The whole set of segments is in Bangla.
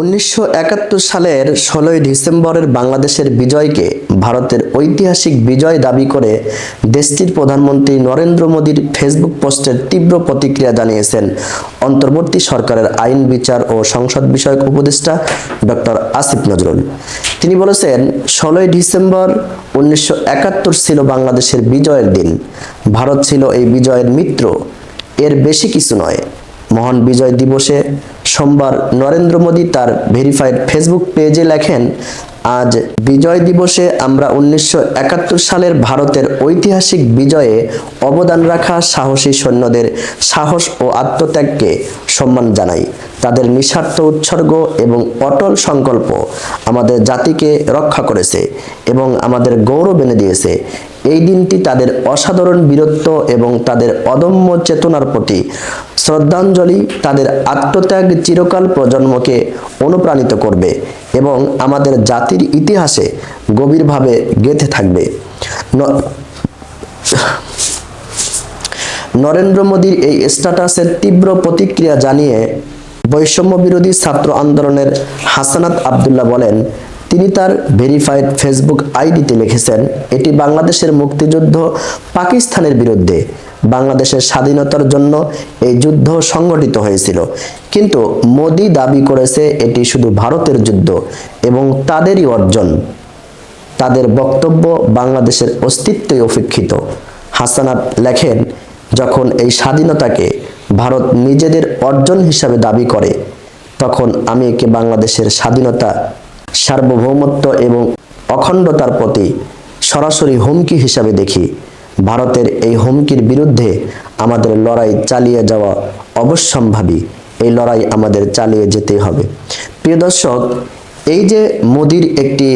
উনিশশো একাত্তর সালের ষোলোই ডিসেম্বরের বাংলাদেশের বিজয়কে ভারতের ঐতিহাসিক বিজয় দাবি করে দেশটির প্রধানমন্ত্রী নরেন্দ্র মোদীর ফেসবুক পোস্টের তীব্র প্রতিক্রিয়া জানিয়েছেন অন্তর্বর্তী সরকারের আইন বিচার ও সংসদ বিষয়ক উপদেষ্টা ডক্টর আসিফ নজরুল। তিনি বলেছেন, ষোলোই ডিসেম্বর উনিশশো একাত্তর ছিল বাংলাদেশের বিজয়ের দিন। ভারত ছিল এই বিজয়ের মিত্র। এর বেশি কিছু নয়। মহান বিজয় দিবসে সোমবার নরেন্দ্র মোদী তার ভেরিফাইড ফেসবুক পেজে লেখেন, আজ বিজয় দিবসে আমরা উনিশশো একাত্তর সালের ভারতের ঐতিহাসিক বিজয়ে অবদান রাখা সাহসী সৈন্যদের সাহস ও আত্মত্যাগকে সম্মান জানাই। তাদের নিঃস্বার্থ উৎসর্গ এবং অটল সংকল্প আমাদের জাতিকে রক্ষা করেছে এবং আমাদের গৌরব এনে দিয়েছে। এই দিনটি তাদের অসাধারণ বীরত্ব এবং তাদের অদম্য চেতনার প্রতি শ্রদ্ধাঞ্জলি তাদের আত্মত্যাগ চিরকাল প্রজন্মকে অনুপ্রাণিত করবে এবং আমাদের জাতির ইতিহাসে গভীরভাবে গেঁথে থাকবে। নরেন্দ্র মোদীর এই স্ট্যাটাসের তীব্র প্রতিক্রিয়া জানিয়ে বৈষম্য বিরোধী ছাত্র আন্দোলনের হাসানাত আবদুল্লাহ বলেন, তিনি তার ভেরিফাইড ফেসবুক আইডিতে লিখেছেন, এটি বাংলাদেশের মুক্তিযুদ্ধ পাকিস্তানের বিরুদ্ধে। বাংলাদেশের স্বাধীনতার জন্য এই যুদ্ধ সংগঠিত হয়েছিল। কিন্তু মোদি দাবি করেছে এটি শুধু ভারতের যুদ্ধ এবং তাদেরই অর্জন। তাদের বক্তব্য বাংলাদেশের অস্তিত্বই উপেক্ষিত হাসানাত লেখেন যখন এই স্বাধীনতাকে ভারত নিজেদের অর্জন হিসাবে দাবি করে, তখন আমি একে বাংলাদেশের স্বাধীনতা, সার্বভৌমত্ব এবং অখণ্ডতার প্রতি সরাসরি হুমকি হিসাবে দেখি। ভারতের এই হুমকির বিরুদ্ধে আমাদের লড়াই চালিয়ে যাওয়া অবশ্যম্ভাবী। এই লড়াই আমাদের চালিয়ে যেতে হবে। প্রিয় দর্শক, এই যে মোদির একটি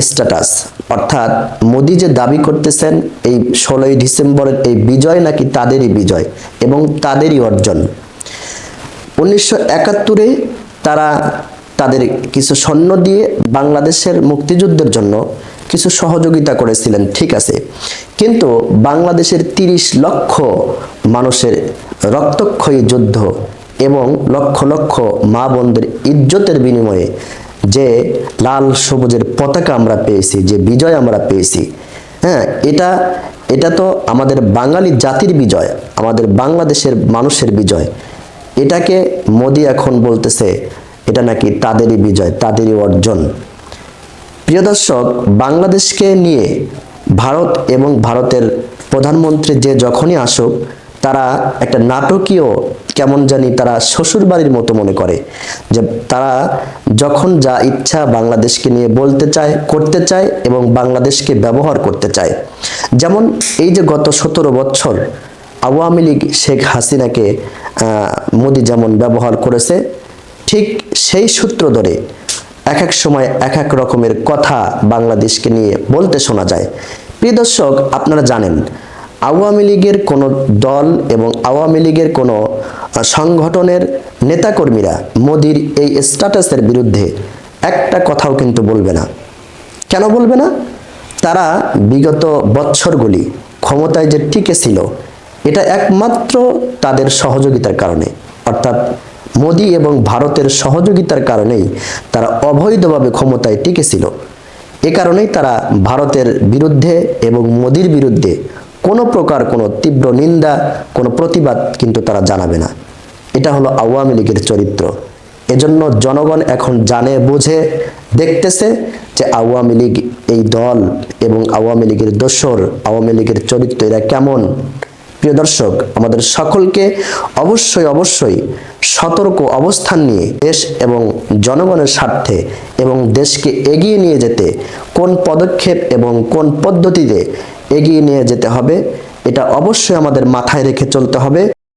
স্ট্যাটাস অর্থাৎ মোদি যে দাবি করতেছেন, এই ষোলোই ডিসেম্বরের এই বিজয় নাকি তাদেরই বিজয় এবং তাদেরই অর্জন। উনিশশো একাত্তরে তারা তাদের কিছু সৈন্য দিয়ে বাংলাদেশের মুক্তিযুদ্ধের জন্য কিছু সহযোগিতা করেছিলেন, ঠিক আছে। কিন্তু বাংলাদেশের তিরিশ লক্ষ মানুষের রক্তক্ষয়ী যুদ্ধ এবং লক্ষ লক্ষ মা বোনদের ইজ্জতের বিনিময়ে যে লাল সবুজের পতাকা আমরা পেয়েছি, যে বিজয় আমরা পেয়েছি। হ্যাঁ এটা এটা তো আমাদের বাঙালি জাতির বিজয়, আমাদের বাংলাদেশের মানুষের বিজয়। এটাকে মোদি এখন বলতেছে, এটা নাকি তাদেরই বিজয়, তাদেরই অর্জন। প্রিয় দর্শক, বাংলাদেশকে নিয়ে ভারত এবং ভারতের প্রধানমন্ত্রী যে যখনই আসুক তারা একটা নাটকীয় কেমন জানি তারা শ্বশুর বাড়ির মতো মনে করে। যে তারা যখন যা ইচ্ছা বাংলাদেশকে নিয়ে বলতে চায়, করতে চায় এবং বাংলাদেশকে ব্যবহার করতে চায়। যেমন এই যে গত সতেরো বছর আওয়ামী লীগ শেখ হাসিনাকে মোদি যেমন ব্যবহার করেছে, ঠিক সেই সূত্র ধরে এক এক সময় এক এক রকমের কথা বাংলাদেশকে নিয়ে বলতে শোনা যায়। প্রিয় দর্শক, আপনারা জানেন আওয়ামী লীগের কোনো দল এবং আওয়ামী লীগের কোনো সংগঠনের নেতাকর্মীরা মোদির এই স্ট্যাটাসের বিরুদ্ধে একটা কথাও কিন্তু বলবে না। কেন বলবে না? তারা বিগত বৎসরগুলি ক্ষমতায় যে টিকে ছিল, এটা একমাত্র তাদের সহযোগিতার কারণে। অর্থাৎ মোদী এবং ভারতের সহযোগিতার কারণেই তারা অবৈধভাবে ক্ষমতায় টিকেছিল এ কারণেই তারা ভারতের বিরুদ্ধে এবং মোদির বিরুদ্ধে কোনো প্রকার কোনো তীব্র নিন্দা, কোনো প্রতিবাদ কিন্তু তারা জানাবে না। এটা হলো আওয়ামী লীগের চরিত্র। এজন্য জনগণ এখন জানে, বোঝে, দেখতেছে যে আওয়ামী লীগ এই দল এবং আওয়ামী লীগের দোসর, আওয়ামী লীগের চরিত্র এরা কেমন। প্রিয় দর্শক, আমাদের সকলকে অবশ্যই অবশ্যই সতর্ক অবস্থান নিয়ে দেশ এবং জনগণের স্বার্থে এবং দেশকে এগিয়ে নিয়ে যেতে কোন পদক্ষেপ এবং কোন পদ্ধতিতে এগিয়ে নিয়ে যেতে হবে, এটা অবশ্যই আমাদের মাথায় রেখে চলতে হবে।